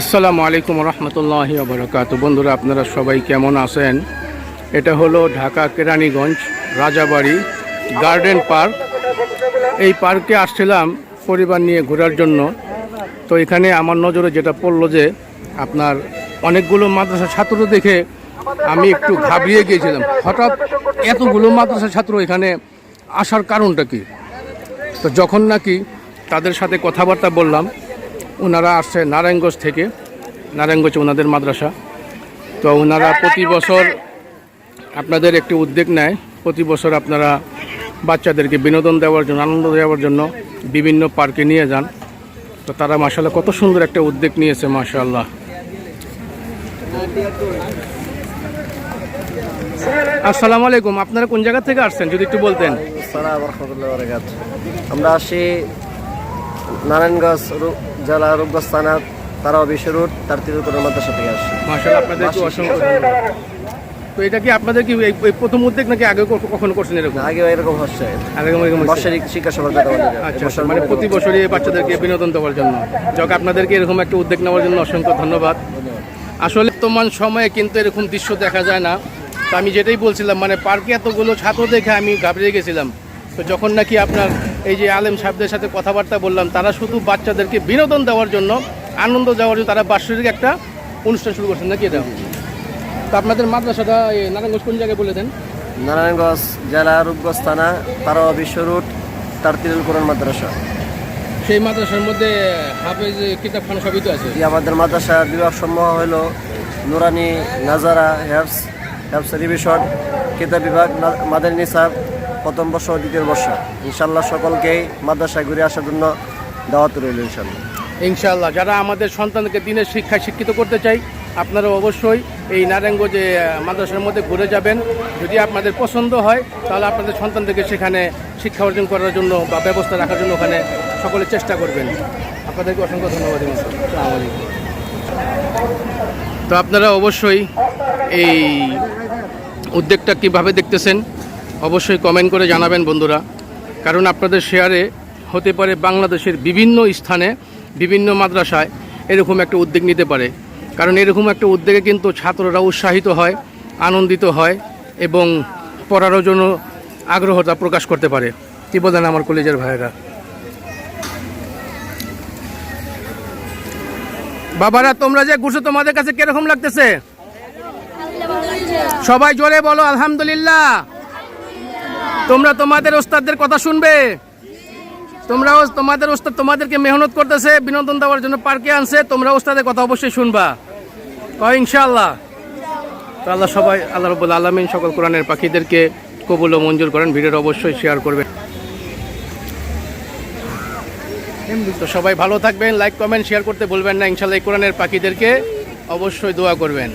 আসসালামু আলাইকুম রহমতুল্লাহ বরকাত বন্ধুরা, আপনারা সবাই কেমন আছেন? এটা হলো ঢাকা কেরানীগঞ্জ রাজাবাড়ি গার্ডেন পার্ক। এই পার্কে আসছিলাম পরিবার নিয়ে ঘোরার জন্য। তো এখানে আমার নজরে যেটা পড়ল যে, আপনার অনেকগুলো মাদ্রাসা ছাত্র দেখে আমি একটু ঘাবড়িয়ে গিয়েছিলাম। হঠাৎ এতগুলো মাদ্রাসা ছাত্র এখানে আসার কারণটা কি? তো যখন নাকি তাদের সাথে কথাবার্তা বললাম ওনারা আসছে নারায়ণগঞ্জ থেকে। নারায়ণগঞ্জ ওনাদের মাদ্রাসা। তো ওনারা প্রতি বছর আপনাদের একটি উদ্যোগ নেয়। প্রতি বছর আপনারা বাচ্চাদেরকে বিনোদন দেওয়ার জন্য আনন্দ দেওয়ার জন্য বিভিন্ন পার্কে নিয়ে যান। তো তারা মাসাল্লাহ কত সুন্দর একটা উদ্যোগ নিয়েছে মাশাল্লাহ আসসালামু আলাইকুম আপনারা কোন জায়গা থেকে আসছেন যদি একটু বলতেন? আমরা আসি নারায়ণগঞ্জ জেলা রূপগঞ্জ থানা তারাও বিশ্ব রোড তার তিরুপুরের মাদ্রাসা থেকে আসছি। মাশাআল্লাহ আপনাদেরকে অসংখ্য তো এটা কি আপনাদের কি এই প্রথম উদ্যোগ নাকি আগে কখনো করছেন এরকম? আগে এরকম হচ্ছে। আগে এরকম বর্ষার শিক্ষা বলি আচ্ছা আচ্ছা, মানে প্রতি বছরই এই বাচ্চাদেরকে বিনোদন দেওয়ার জন্য। যাক আপনাদেরকে এরকম একটা উদ্যোগ নেওয়ার জন্য অসংখ্য ধন্যবাদ। আসলে বর্তমান সময়ে কিন্তু এরকম দৃশ্য দেখা যায় না। তো আমি যেটাই বলছিলাম মানে পার্কে এতগুলো ছাত্র দেখে আমি ঘাবড়ে গেছিলাম। তো যখন নাকি আপনার এই যে আলেম সাহেবদের সাথে কথাবার্তা বললাম তারা শুধু বাচ্চাদেরকে বিনোদন দেওয়ার জন্য আনন্দ দেওয়ার জন্য তারা বাৎসরিক একটা অনুষ্ঠান শুরু করছেন নাকি এটা? তো আপনাদের মাদ্রাসাটা এই নারায়ণগঞ্জ কোন জায়গায় বলে দেন? নারায়ণগঞ্জ জেলা রূপগঞ্জ থানা তারাও বিশ্ব রোড তার তিরুপুরের মাদ্রাসা। সেই মাদ্রাসার মধ্যে হাফেজ কিতাবখানা সবই তো আছে? এই আমাদের মাদ্রাসা বিভাগ সমূহ হলো নুরানি নাজারা হেফস হেফস রিভিশন কিতাব বিভাগ মাদানী নিসাব প্রথম বর্ষ, দ্বিতীয় বর্ষ। ইনশাল্লাহ সকলকেই মাদ্রাসায় ঘুরে আসার জন্য দাওয়াত রইল ইনশাল্লাহ। ইনশাআল্লাহ যারা আমাদের সন্তানকে দিনের শিক্ষায় শিক্ষিত করতে চাই আপনারা অবশ্যই এই নারায়ণগঞ্জে মাদ্রাসার মধ্যে ঘুরে যাবেন। যদি আপনাদের পছন্দ হয়, তাহলে আপনাদের সন্তানদেরকে সেখানে শিক্ষা অর্জন করার জন্য বা ব্যবস্থা রাখার জন্য ওখানে সকলে চেষ্টা করবেন। আপনাদেরকে অসংখ্য ধন্যবাদ। তো আপনারা অবশ্যই এই উদ্যোগটা কীভাবে দেখতেছেন অবশ্যই কমেন্ট করে জানাবেন বন্ধুরা। কারণ আপনাদের শেয়ারে হতে পারে বাংলাদেশের বিভিন্ন স্থানে, বিভিন্ন মাদ্রাসায় এরকম একটা উদ্যোগ নিতে পারে। কারণ এরকম একটা উদ্যোগে কিন্তু ছাত্ররা উৎসাহিত হয়, আনন্দিত হয় এবং পড়ারও জন্য আগ্রহতা প্রকাশ করতে পারে। কি বলেন আমার কলেজের ভাইয়েরা? বাবারা, তোমরা যে ঘুরছো, তোমাদের কাছে কীরকম লাগতেছে? সবাই জোরে বলো, আলহামদুলিল্লাহ। তোমরা তোমাদের ওস্তাদদের কথা শুনবে। তোমরাও তোমাদের ওস্তাদ তোমাদেরকে মেহনত করতেছে, বিনোদন দেওয়ার জন্য পার্কে আনছে, তোমরা ওস্তাদের কথা অবশ্যই শুনবা। কয় ইনশাআল্লাহ? তো আল্লাহ সবাই, আল্লাহ রব্বুল আলমিন সকল কোরআনের পাখিদেরকে কবুল ও মঞ্জুর করেন, ভিডিওটা অবশ্যই শেয়ার করবেন। তো সবাই ভালো থাকবেন, লাইক, কমেন্ট, শেয়ার করতে ভুলবেন না ইনশাল্লাহ কোরআনের পাখিদেরকে অবশ্যই দোয়া করবেন।